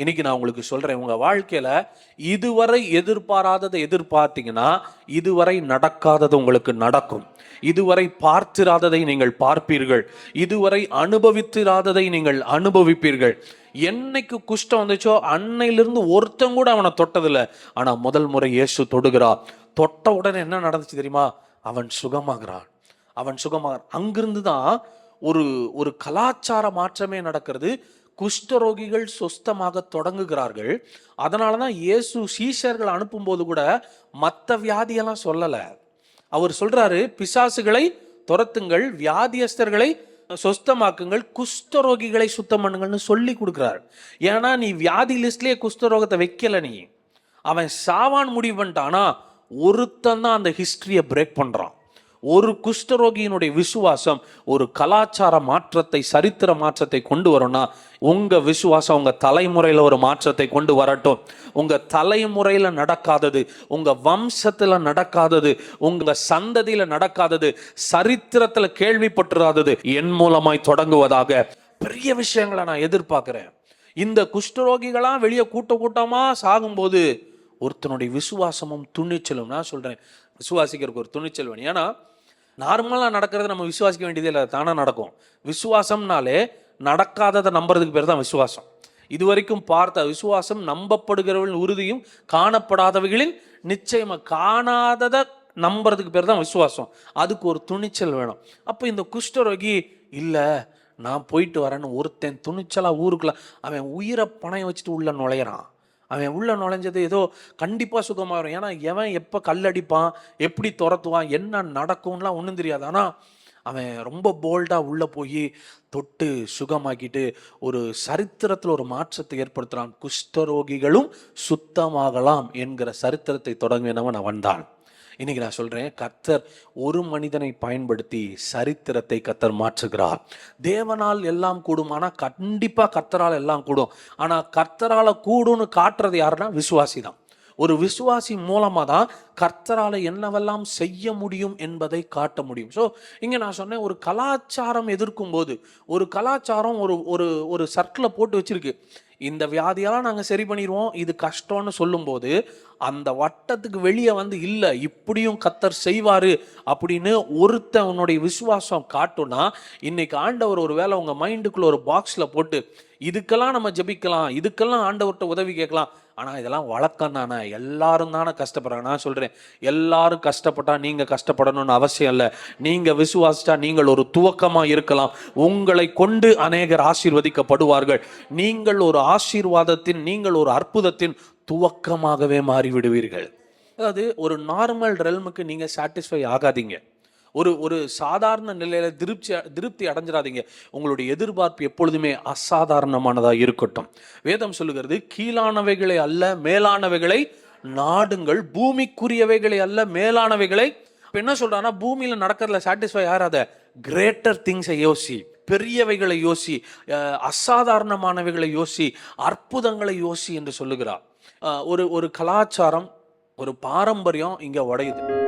இன்னைக்கு நான் உங்களுக்கு சொல்றேன் உங்க வாழ்க்கையில இதுவரை எதிர்பாராததை எதிர்பார்த்தீங்கன்னா இதுவரை நடக்காதது உங்களுக்கு நடக்கும். இதுவரை பார்த்திராததை நீங்கள் பார்ப்பீர்கள். இதுவரை அனுபவித்திராததை நீங்கள் அனுபவிப்பீர்கள். என்னைக்கு குஷ்டம் வந்துச்சோ அன்னையிலிருந்து ஒருத்தன் கூட அவனை தொட்டதில்ல. ஆனா முதல் முறை இயேசு தொடுகிறா. தொட்ட உடனே என்ன நடந்துச்சு தெரியுமா? அவன் சுகமாகிறான். அவன் சுகமாக அங்கிருந்து தான் ஒரு ஒரு கலாச்சார மாற்றமே நடக்கிறது. குஷ்டரோகிகள் சொஸ்தமாக தொடங்குகிறார்கள். அதனால தான் இயேசு சீஷர்கள் அனுப்பும்போது கூட மற்ற வியாதியெல்லாம் சொல்லலை. அவர் சொல்றாரு பிசாசுகளை துரத்துங்கள் வியாதியஸ்தர்களை சொஸ்தமாக்குங்கள் குஷ்டரோகிகளை சுத்தம் பண்ணுங்கள்னு சொல்லி கொடுக்குறாரு. ஏன்னா நீ வியாதி லிஸ்ட்லேயே குஷ்டரோகத்தை வைக்கல நீ. அவன் சாவான் முடிவு பண்ணிட்டானா. ஒருத்தன் தான் அந்த ஹிஸ்ட்ரியை பிரேக் பண்ணுறான் ஒரு குஷ்டரோகியினுடைய விசுவாசம் ஒரு கலாச்சார மாற்றத்தை சரித்திர மாற்றத்தை கொண்டு வரும்னா உங்கள் விசுவாசம் உங்கள் தலைமுறையில் ஒரு மாற்றத்தை கொண்டு வரட்டும். உங்கள் தலைமுறையில் நடக்காதது உங்கள் வம்சத்தில் நடக்காதது உங்கள் சந்ததியில் நடக்காதது சரித்திரத்தில் கேள்விப்பட்டுறாதது என் மூலமாய் தொடங்குவதாக பெரிய விஷயங்களை நான் எதிர்பார்க்குறேன். இந்த குஷ்டரோகிகளா வெளியே கூட்ட கூட்டமாக சாகும்போது ஒருத்தனுடைய விசுவாசமும் துணிச்சலும் நான் சொல்கிறேன் விசுவாசிக்கிறதுக்கு ஒரு துணிச்சல் வேணும். ஏன்னா நார்மலாக நடக்கிறது நம்ம விசுவாசிக்க வேண்டியது இல்லை தானாக நடக்கும். விசுவாசம்னாலே நடக்காததை நம்புறதுக்கு பேர் தான் விசுவாசம். இதுவரைக்கும் பார்த்த விசுவாசம் நம்பப்படுகிறவர்களின் உறுதியும் காணப்படாதவைகளின் நிச்சயமாக காணாததை நம்புறதுக்கு பேர் தான் விசுவாசம். அதுக்கு ஒரு துணிச்சல் வேணும். அப்போ இந்த குஷ்டரோகி இல்லை நான் போயிட்டு வரேன்னு ஒருத்தன் துணிச்சலாக ஊருக்குள்ள அவன் உயிரை பணைய வச்சுட்டு உள்ள நுழையிறான். அவன் உள்ளே நுழைஞ்சது ஏதோ கண்டிப்பாக சுகமாயிரும். ஏன்னா எவன் எப்போ கல்லடிப்பான் எப்படி துரத்துவான் என்ன நடக்கும்லாம் ஒன்றும் தெரியாது. ஆனால் அவன் ரொம்ப போல்டாக உள்ளே போய் தொட்டு சுகமாக்கிட்டு ஒரு சரித்திரத்தில் ஒரு மாற்றத்தை ஏற்படுத்துகிறான் குஷ்டரோகிகளும் சுத்தமாகலாம் என்கிற சரித்திரத்தை தொடங்கினவன் அவன்தான். இன்னைக்கு நான் சொல்கிறேன் கத்தர் ஒரு மனிதனை பயன்படுத்தி சரித்திரத்தை கத்தர் மாற்றுகிறார். தேவனால் எல்லாம் கூடும் ஆனால் கண்டிப்பாக கத்தரால் எல்லாம் கூடும். ஆனால் கர்த்தரால் கூடும்னு காட்டுறது யாருன்னா விசுவாசி தான் ஒரு விசுவாசி மூலமாக தான் கர்த்தரால் என்னவெல்லாம் செய்ய முடியும் என்பதை காட்ட முடியும். ஸோ இங்கே நான் சொன்னேன் ஒரு கலாச்சாரம் எதிர்க்கும் போது ஒரு கலாச்சாரம் ஒரு ஒரு ஒரு சர்க்கிளை போட்டு வச்சிருக்கு. இந்த வியாதியெல்லாம் நாங்கள் சரி பண்ணிடுவோம் இது கஷ்டம்னு சொல்லும்போது அந்த வட்டத்துக்கு வெளியே வந்து இல்லை இப்படியும் கத்தர் செய்வார் அப்படின்னு ஒருத்தன் உன்னுடைய விசுவாசம் காட்டும்னா இன்னைக்கு ஆண்டவர் ஒரு வேளை உங்கள் மைண்டுக்குள்ள ஒரு பாக்ஸில் போட்டு இதுக்கெல்லாம் நம்ம ஜெபிக்கலாம் இதுக்கெல்லாம் ஆண்டவர்கிட்ட உதவி கேட்கலாம். ஆனால் இதெல்லாம் வழக்கம் தானே. எல்லாரும் தானே கஷ்டப்படுறாங்க. நான் சொல்கிறேன் எல்லாரும் கஷ்டப்பட்டால் நீங்கள் கஷ்டப்படணும்னு அவசியம் இல்லை. நீங்கள் விசுவாசிச்சா நீங்கள் ஒரு துவக்கமாக இருக்கலாம். உங்களை கொண்டு அநேகர் ஆசீர்வதிக்கப்படுவார்கள். நீங்கள் ஒரு ஆசீர்வாதத்தின் நீங்கள் ஒரு அற்புதத்தின் துவக்கமாகவே மாறிவிடுவீர்கள். அதாவது ஒரு நார்மல் ரெல்முக்கு நீங்கள் சாட்டிஸ்ஃபை ஆகாதீங்க. ஒரு ஒரு சாதாரண நிலையில் திருப்தி திருப்தி அடைஞ்சிடாதீங்க உங்களுடைய எதிர்பார்ப்பு எப்பொழுதுமே அசாதாரணமானதாக இருக்கட்டும். வேதம் சொல்லுகிறது கீழானவைகளை அல்ல மேலானவைகளை நாடுங்கள். பூமிக்குரியவைகளை அல்ல மேலானவைகளை. இப்போ என்ன சொல்றான்னா பூமியில் நடக்கிறதுல சாட்டிஸ்ஃபை ஆகாத கிரேட்டர் திங்ஸை யோசி. பெரியவைகளை யோசி அசாதாரணமானவைகளை யோசி அற்புதங்களை யோசி என்று சொல்லுகிறார். ஒரு ஒரு கலாச்சாரம் ஒரு பாரம்பரியம் இங்கே உடையுது.